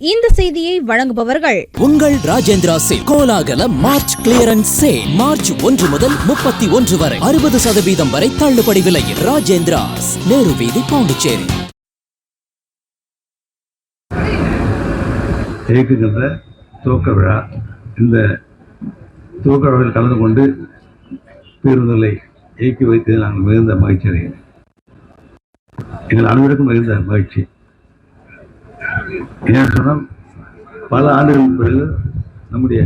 இந்த செய்தியை வழங்குபவர்கள் உங்கள் ராஜேந்திரா சில் கோலாகல மார்ச் கிளியரன்ஸ் சேல் மார்ச் ஒன்று முதல் முப்பத்தி ஒன்று வரை. அறுபது சதவீதம் வரை தள்ளுபடி விலையில் ராஜேந்திராஸ் நேரு வீதி பாண்டிச்சேரி இயக்குகின்ற துவக்க விழா. இந்த துவக்க விழாவில் கலந்து கொண்டு பேருந்துகளை இயக்கி வைத்ததில் நாங்கள் மிகுந்த மகிழ்ச்சி அடைகிறேன் எங்கள் அனைவருக்கும் மிகுந்த மகிழ்ச்சி. ஏன்னு சொன்னால் பல ஆண்டுகளுக்கு பிறகு நம்முடைய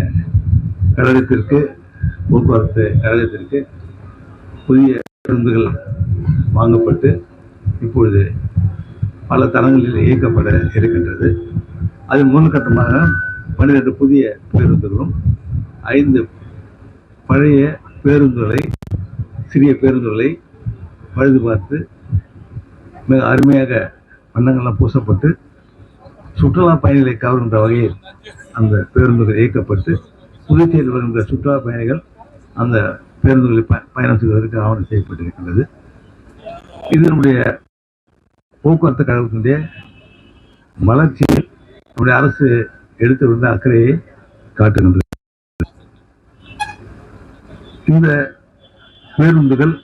கழகத்திற்கு போக்குவரத்து கழகத்திற்கு புதிய பேருந்துகள் வாங்கப்பட்டு இப்பொழுது பல தளங்களில் இயக்கப்பட இருக்கின்றது. அது முதல் கட்டமாக பன்னிரெண்டு புதிய பேருந்துகளும் ஐந்து பழைய பேருந்துகளை சிறிய பேருந்துகளை பழுது பார்த்து மிக அருமையாக வண்ணங்கள்லாம் பூசப்பட்டு சுற்றுலா பயணிகளை கவர்கின்ற வகையில் அந்த பேருந்துகள் இயக்கப்பட்டு புதுச்சேரியில் வருகின்ற சுற்றுலா பயணிகள் அந்த பேருந்துகளில் ப பயணம் செய்வதற்கு ஆவணம் செய்யப்பட்டிருக்கின்றது. இது நம்முடைய போக்குவரத்து கழகத்தினுடைய வளர்ச்சியில் நம்முடைய அரசு எடுத்து வந்த அக்கறையை காட்டுகின்றது. இந்த பேருந்துகள்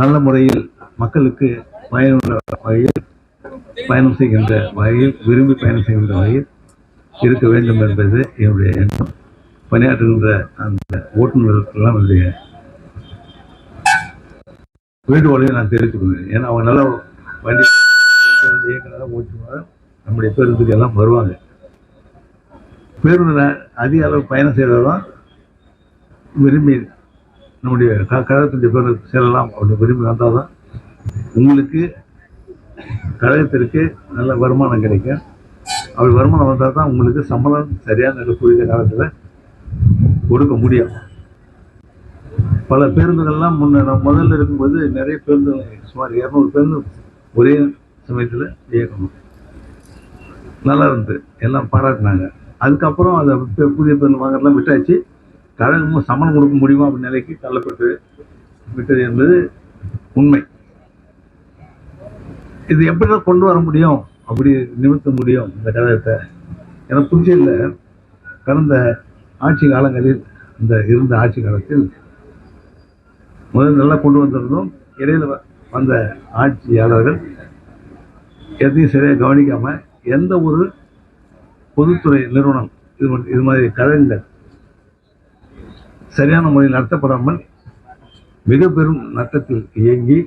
நல்ல முறையில் மக்களுக்கு பயனுள்ள வகையில் பயணம் செய்கின்ற வகையில் விரும்பி பயணம் செய்கின்ற வகையில் இருக்க வேண்டும் என்பது என்னுடைய எண்ணம். பணியாற்றுகின்ற அந்த ஓட்டுநர்களுக்கெல்லாம் என்னுடைய வேண்டுகோளையை நான் தெரிவித்துக்கொள்கிறேன் ஏன்னா அவங்க நல்லா வண்டி பேருந்து இயக்குனராக ஓட்டுவாங்க. நம்முடைய பேருந்துக்கு எல்லாம் வருவாங்க. பேருந்தில் அதிக அளவு பயணம் செய்கிறதான் விரும்பி நம்முடைய க கழகத்தினுடைய பேருந்து செல்லலாம் அப்படின்னு விரும்பி வந்தால் தான் உங்களுக்கு கழகத்திற்கு நல்ல வருமானம் கிடைக்கும். அப்படி வருமானம் வந்தால் தான் உங்களுக்கு சம்பளம் சரியான நல்ல குறித்த காலத்தில் கொடுக்க முடியும். பல பேருந்துகள்லாம் முன்ன நம்ம முதல்ல இருக்கும்போது நிறைய பேருந்துகள் சுமார் இரநூறு பேருந்து ஒரே சமயத்தில் இயக்கணும். நல்லா இருந்தது. எல்லாம் பாராட்டினாங்க. அதுக்கப்புறம் அதை புதிய பேருந்து வாங்குறதுலாம் விட்டாச்சு. கழகமும் சம்பளம் கொடுக்க முடியுமா அப்படி நிலைக்கு தள்ளப்பட்டு விட்டது என்பது உண்மை. இது எப்படி கொண்டு வர முடியும்? அப்படி நிமித்த முடியும் இந்த கழகத்தை. எனக்கு புதுச்சேரியில் கடந்த ஆட்சி காலங்களில் இந்த இருந்த ஆட்சி காலத்தில் முதல்ல நல்லா கொண்டு வந்திருந்தோம். இடையில் வ- வந்த ஆட்சியாளர்கள் எதையும் சரியாக கவனிக்காமல் எந்த ஒரு பொதுத்துறை நிறுவனம் இது இது மாதிரி கழகங்கள் சரியான முறையில் நடத்தப்படாமல் மிக பெரும் நட்டத்தில் இயங்கி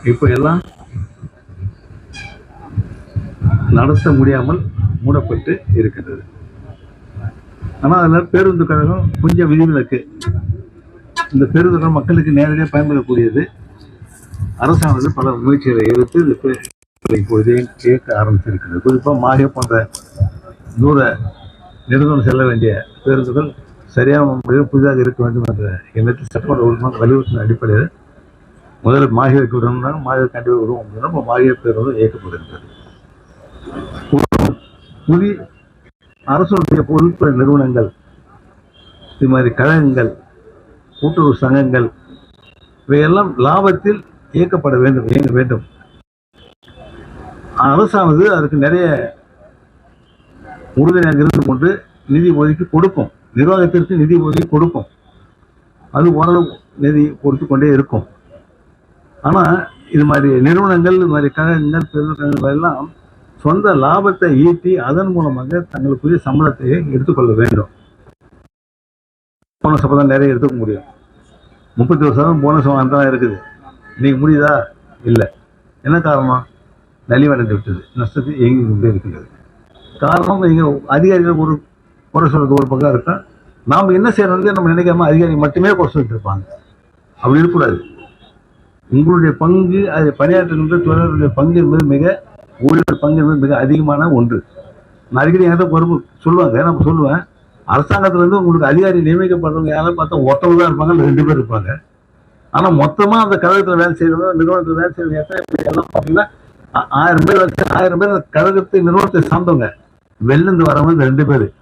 இப்போ எல்லாம் நடத்த முடியாமல் மூடப்பட்டு இருக்கின்றது ஆனால் அதில் பேருந்து கழகம் கொஞ்சம் விதிவிலக்கு. இந்த பேருந்துகள் மக்களுக்கு நேரடியாக பயன்படக்கூடியது. அரசானது பல முயற்சிகளை எடுத்து இந்த பேருந்துகளை இயக்க ஆரம்பித்திருக்கிறது. குறிப்பாக மாஹே போன்ற தூர நெடுந்தூரம் செல்ல வேண்டிய பேருந்துகள் சரியான முறையில் புதிதாக இருக்க வேண்டும் என்ற எண்ணத்தில் சட்டமன்ற உறுப்பினர் வலியுறுத்தின அடிப்படையில் முதல்ல மாஹேவுக்கு விடணும்னாங்க. மாஹே கண்டிப்பாக விடுவோம். அப்படின்னா மாஹே பேருந்து இயக்கப்படுகிறது புதிய அரசுடைய பொதுத்துறை நிறுவனங்கள் இது மாதிரி கழகங்கள் கூட்டுறவு சங்கங்கள் இவையெல்லாம் லாபத்தில் இயக்கப்பட வேண்டும் இயங்க வேண்டும். அரசானது அதுக்கு நிறைய உறுதுணையாக இருந்து கொண்டு நிதி ஒதுக்கி கொடுக்கும். நிர்வாகத்திற்கு நிதி ஒதுக்கி கொடுக்கும். அது ஓரளவு நிதி கொடுத்து கொண்டே இருக்கும். ஆனால் இது மாதிரி நிறுவனங்கள் இது மாதிரி கழகங்கள் எல்லாம் சொந்த லாபத்தை ஈட்டி அதன் மூலமாக தங்களுக்குரிய சம்பளத்தை எடுத்துக்கொள்ள வேண்டும். போனஸ் அப்போ தான் நிறைய எடுத்துக்க முடியும். முப்பத்தி ஒரு சதவீதம் போனஸ் வாங்க இருக்குது. இன்னைக்கு முடியுதா? இல்லை. என்ன காரணம்? நலிவடைந்து விட்டது. நஷ்டத்தை இயங்கி கொண்டே இருக்கிறது காரணம் நீங்கள் அதிகாரிகள் ஒரு குறை சொல்றது ஒரு பக்கம் இருக்கா? நாம் என்ன செய்யறது நம்ம நினைக்காம அதிகாரி மட்டுமே குறை சொல்லிட்டு இருப்பாங்க. அப்படி இருக்கக்கூடாது. உங்களுடைய பங்கு அது பணியாற்றுகின்ற தொழிலாளர்களுடைய பங்கு என்பது மிக ஊழியர் பங்கு என்பது மிக அதிகமான ஒன்று. நான் அடிக்கடி என்கிட்ட பொறுப்பு சொல்லுவாங்க நான் சொல்லுவேன் அரசாங்கத்தில் இருந்து உங்களுக்கு அதிகாரி நியமிக்கப்படுறவங்க யாரும் பார்த்தா ஒருத்தவங்க தான் இருப்பாங்க ரெண்டு பேர் இருப்பாங்க. ஆனால் மொத்தமாக அந்த கழகத்தில் வேலை செய்யறவங்க நிறுவனத்தில் வேலை செய்யறவங்க எத்தனை எல்லாம் பார்த்தீங்கன்னா ஆ- ஆயிரம் பேர் வச்சு ஆயிரம் பேர் அந்த கழகத்தை நிறுவனத்தை சார்ந்தவங்க. வெளிலேருந்து வரவங்க ரெண்டு பேர்.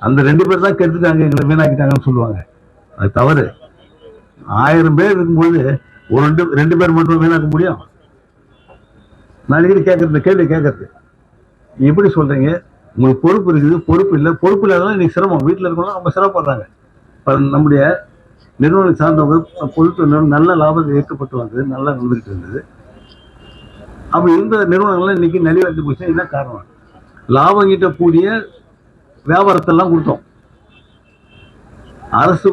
அந்த ரெண்டு பேர் தான் கெடுத்துட்டாங்க எங்களை வீணாக்கிட்டாங்கன்னு சொல்லுவாங்க. அது தவறு. ஆயிரம் பேர் இருக்கும்போது ஒரு ரெண்டு ரெண்டு பேர் மட்டும் வீணாக்க முடியும். நான் அடிக்கடி கேட்கறது கேள்வி கேட்கறது எப்படி சொல்றீங்க? உங்களுக்கு பொறுப்பு இருக்குது பொறுப்பு இல்லை. பொறுப்பு இல்லாததான் இன்னைக்கு சிரமம். வீட்டில் இருக்கவங்க ரொம்ப சிரமப்படுறாங்க. நம்முடைய நிறுவனம் சார்ந்தவங்க பொதுத்துறை நிறுவனம் நல்ல லாபத்தை ஏற்கப்பட்டு வந்தது நல்லா நடந்துகிட்டு இருந்தது. அப்படி இருந்த நிறுவனங்கள்லாம் இன்னைக்கு நலிவடைந்து போச்சு. என்ன காரணம்? லாபம் கிட்ட கூடிய வியாபாரத்தெல்லாம் கொடுத்தோம். அரசு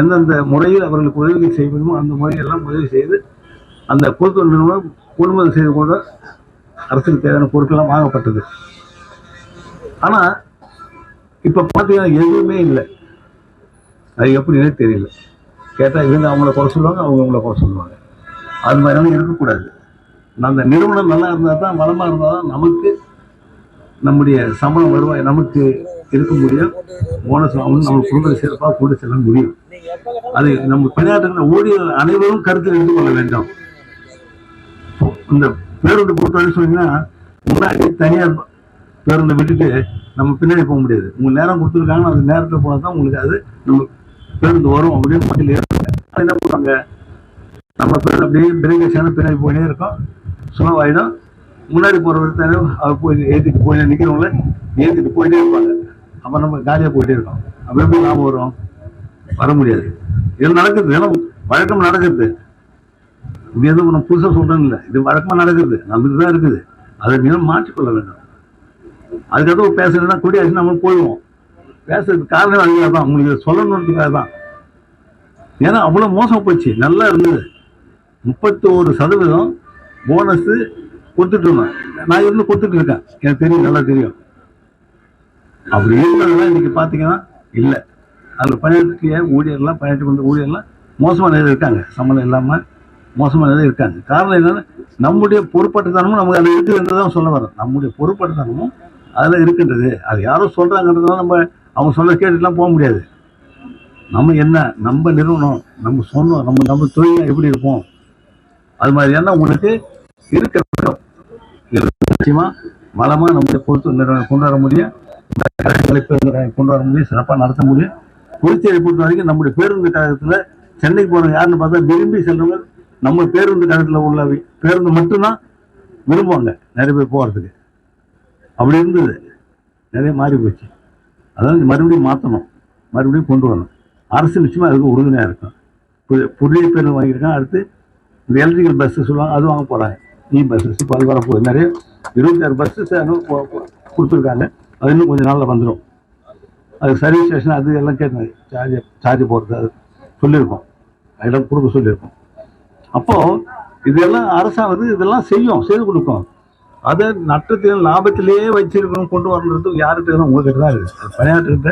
எந்தெந்த முறையில் அவர்களுக்கு உதவி செய்யணுமோ அந்த முறையெல்லாம் உதவி செய்து அந்த பொதுத்துறை நிறுவனம் கொள்முதல் செய்து கொண்டு அரசுக்கு தேவையான பொருட்கள்லாம் வாங்கப்பட்டது. ஆனால் இப்போ பார்த்தீங்கன்னா எதுவுமே இல்லை. அது எப்படின்னே தெரியல. கேட்டால் இவங்க அவங்கள குறை சொல்லுவாங்க அவங்க அவங்கள குறை சொல்லுவாங்க. அது மாதிரிலாம் இருக்கக்கூடாது. அந்த நிறுவனம் நல்லா இருந்தால் தான் வளமாக இருந்தால் தான் நமக்கு நம்முடைய சம்பளம் வருவாய் நமக்கு இருக்க முடியும். போனஸ் வாங்கணும் நம்ம குடும்பத்தை சிறப்பாக கொண்டு செல்ல முடியும். அது நம்ம பணியாற்றுகிற ஊழியர்கள் அனைவரும் கருத்தில் எடுத்துக்கொள்ள வேண்டும். இந்த பேருந்து பொறுத்தவரை சொன்னீங்கன்னா முன்னாடி தனியார் பேருந்தை விட்டுட்டு நம்ம பின்னாடி போக முடியாது. உங்க நேரம் கொடுத்துருக்காங்கன்னா அந்த நேரத்தில் போனால் தான் உங்களுக்கு அது நம்ம பேருந்து வரும் அப்படின்னு மக்கள் ஏற்பாங்க என்ன பண்ணுவாங்க? நம்ம பேருந்து அப்படியே பிரேக் வச்சாலும் பின்னாடி போயிட்டே இருக்கோம். சுலவாயிடும் முன்னாடி போகிறவர் தானே அவர் போய் ஏற்றிட்டு போய் நிற்கிறவங்கள ஏற்றிட்டு போயிட்டே இருப்பாங்க. அப்போ நம்ம காலியாக போயிட்டே இருக்கோம். அப்போ எப்படி லாபம் வரும்? வர முடியாது. இது நடக்குது. ஏன்னா வழக்கம் நடக்குது. இது எதுவும் நம்ம புதுசாக சொல்றேன்னு இல்லை இது வழக்கமாக நடக்குது. நம்மளுக்கு தான் இருக்குது. அதை நீங்கள் மாற்றிக்கொள்ள வேண்டும். அதுக்கப்புறம் பேசுறதுனா கொடியாச்சு நம்ம போயிடுவோம். பேசுறதுக்கு காரணம் அதுக்காக தான் உங்களுக்கு சொல்லணுன்றதுக்காக தான். ஏன்னா அவ்வளோ மோசம் போச்சு. நல்லா இருந்தது. முப்பத்தோரு சதவீதம் போனஸு கொடுத்துட்டு நான் இருந்து கொடுத்துட்டு இருக்கேன். எனக்கு தெரியும் நல்லா தெரியும். அப்படி இருந்ததெல்லாம் இன்னைக்கு பார்த்தீங்கன்னா இல்லை. அதில் பணியாற்றிய ஊழியர்லாம் பணியாற்றி கொண்ட ஊழியர்லாம் மோசமாக நிறைய இருக்காங்க. சம்பளம் இல்லாமல் மோசமான இருக்காங்க காரணம் என்னன்னா நம்முடைய பொறுப்பட்டுத்தனமும் நமக்கு அதில் இருக்குதுன்றது தான் சொல்ல வரோம் நம்முடைய பொறுப்பட்டுத்தனமும் அதில் இருக்கின்றது. அது யாரோ சொல்கிறாங்கன்றதுனால நம்ம அவங்க சொல்ல கேட்டுலாம் போக முடியாது. நம்ம என்ன நம்ம நிறுவனம் நம்ம சொன்னோம் நம்ம நம்ம தொழில் எப்படி இருப்போம்? அது மாதிரி என்ன உங்களுக்கு இருக்கிற நிச்சயமாக இது நம்முடைய பொறுத்து நிறுவனம் கொண்டு வர முடியும். கொண்டு வர முடியும். சிறப்பாக நடத்த முடியும். புதுச்சேரி பொறுத்த வரைக்கும் நம்முடைய பேருந்து கழகத்தில் சென்னைக்கு போகிறவங்க யாருன்னு பார்த்தா விரும்பி செல்றவங்க நம்ம பேருந்து கழகத்தில் உள்ள பேருந்து மட்டும்தான் விரும்புவாங்க. நிறைய பேர் போகிறதுக்கு அப்படி இருந்தது. நிறைய மாறி போச்சு. அதாவது மறுபடியும் மாற்றணும் மறுபடியும் கொண்டு வரணும். அரசு நிச்சயமாக அதுக்கு உறுதுணையாக இருக்கும். புதிய புதிய பேருந்து வாங்கியிருக்கான் அடுத்து இந்த எலக்ட்ரிக்கல் பஸ்ஸு சொல்லுவாங்க அது வாங்க போகிறாங்க இ e பஸ்ஸஸ் இப்போ அது வரப்போகுது. நிறைய இருபத்தாறு பஸ்ஸஸ் கொடுத்துருக்காங்க. அது இன்னும் கொஞ்சம் நாளில் வந்துடும் அது சர்வீஸ் ஸ்டேஷன் அது எல்லாம் கேட்டேன் சார்ஜ் சார்ஜ் போடுறது அது சொல்லியிருக்கோம். இடம் கொடுக்க சொல்லியிருக்கோம். அப்போது இதெல்லாம் அரசானது இதெல்லாம் செய்யும் செய்து கொடுக்கும். அதை நட்டத்திலும் லாபத்திலேயே வச்சிருக்கணும் கொண்டு வரணுன்றது யார்கிட்ட தான் உங்ககிட்ட தான் இருக்குது. பணியாற்றுகிட்ட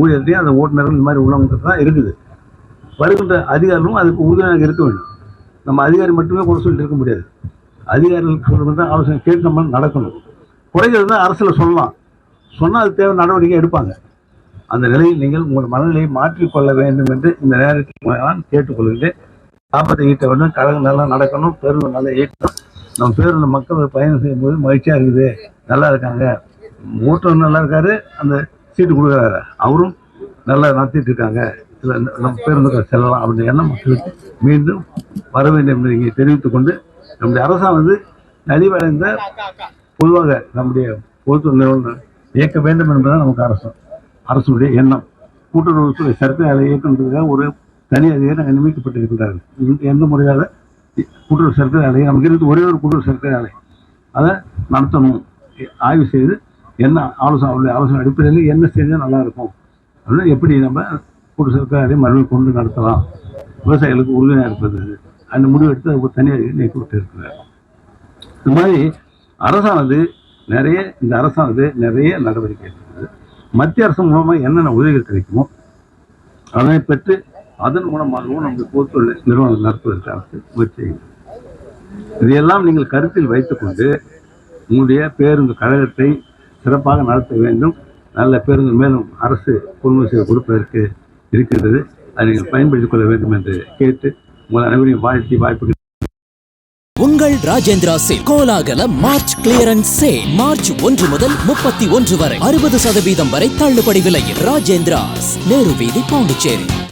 ஊழியர்கிட்டையும் அந்த ஓட்டுநர்கள் இந்த மாதிரி உள்ளவங்ககிட்ட தான் இருக்குது. வருகின்ற அதிகாரிகளும் அதுக்கு உறுதுணையாக இருக்க வேண்டும். நம்ம அதிகாரி மட்டுமே குறை சொல்லிட்டு இருக்க முடியாது. அதிகாரிகளுக்கு சொல்லுகின்ற ஆலோசனை கேட்டு நம்ம நடக்கணும். குறைகள் தான் அரசில் சொல்லலாம். சொன்னால் அது தேவை நடவடிக்கை எடுப்பாங்க. அந்த நிலையில் நீங்கள் உங்கள் மனநிலையை மாற்றிக்கொள்ள வேண்டும் என்று இந்த நேரத்தில் நான் கேட்டுக்கொள்கிறேன் லாபத்தை ஈட்ட வேண்டும் கழகம் நல்லா நடக்கணும் பேருந்து நல்லா ஈட்டணும் நம்ம பேருந்து மக்கள் பயணம் செய்யும்போது மகிழ்ச்சியாக இருக்குது. நல்லா இருக்காங்க. ஓட்டுநர் நல்லா இருக்காரு. அந்த சீட்டு கொடுக்குறாரு. அவரும் நல்லா நடத்திட்டு இருக்காங்க. இதில் நம்ம பேருந்துகள் செல்லலாம் அப்படின்ற எண்ணம் மக்களுக்கு மீண்டும் வர வேண்டும் என்று இங்கே தெரிவித்துக் கொண்டு நம்முடைய அரசானது நலிவடைந்த பொதுவாக நம்முடைய பொதுத்துறை நிறுவனம் இயக்க வேண்டும் என்பதுதான் நமக்கு அரசு அரசுடைய எண்ணம். கூட்டுறவுத்துறை சர்க்கரை அதை இயக்குன்றதுக்காக ஒரு தனி அதிகாரி நியமிக்கப்பட்டிருக்கிறார்கள் எந்த முறையாக கூட்டுறவு சர்க்கரை ஆலை நமக்கு இருந்து ஒரே ஒரு கூட்டுறவு சர்க்கரை ஆலை அதை நடத்தணும். ஆய்வு செய்து என்ன ஆலோசனை அவருடைய ஆலோசனை அடிப்படையில் என்ன செஞ்சால் நல்லாயிருக்கும் அப்படின்னா எப்படி நம்ம கூட்டு சர்க்கரை ஆலையை மறுபடியும் கொண்டு நடத்தலாம். விவசாயிகளுக்கு உறுதுணையாக இருப்பது அந்த முடிவு எடுத்து அது தனி அதிகாரி நீக்கப்பட்டு இருக்கிறார் இந்த மாதிரி அரசானது நிறைய இந்த அரசானது நிறைய நடவடிக்கை எடுக்கிறது. மத்திய அரசு மூலமாக என்னென்ன உதவிகள் கிடைக்குமோ அதனை பெற்று அதன் மூலமாகவும் நமது பொதுத்தொழில் நிறுவனம் நடத்துவதற்கு அரசு முயற்சி இதையெல்லாம் நீங்கள் கருத்தில் வைத்துக்கொண்டு உங்களுடைய பேருந்து கழகத்தை சிறப்பாக நடத்த வேண்டும். நல்ல பேருந்து மேலும் அரசு கொள்முதல் செய்து கொடுப்பதற்கு இருக்கின்றது. அதை நீங்கள் பயன்படுத்திக் கொள்ள வேண்டும் என்று கேட்டு உங்கள் அனைவரையும் வாழ்த்தி வாய்ப்புகள் உங்கள் ராஜேந்திரா சேல் கோலாகல மார்ச் கிளியரன்ஸ் சேல் மார்ச் ஒன்று முதல் முப்பத்தி ஒன்று வரை அறுபது சதவீதம் வரை தள்ளுபடி விலையில் ராஜேந்திராஸ் நேரு வீதி பாண்டிச்சேரி.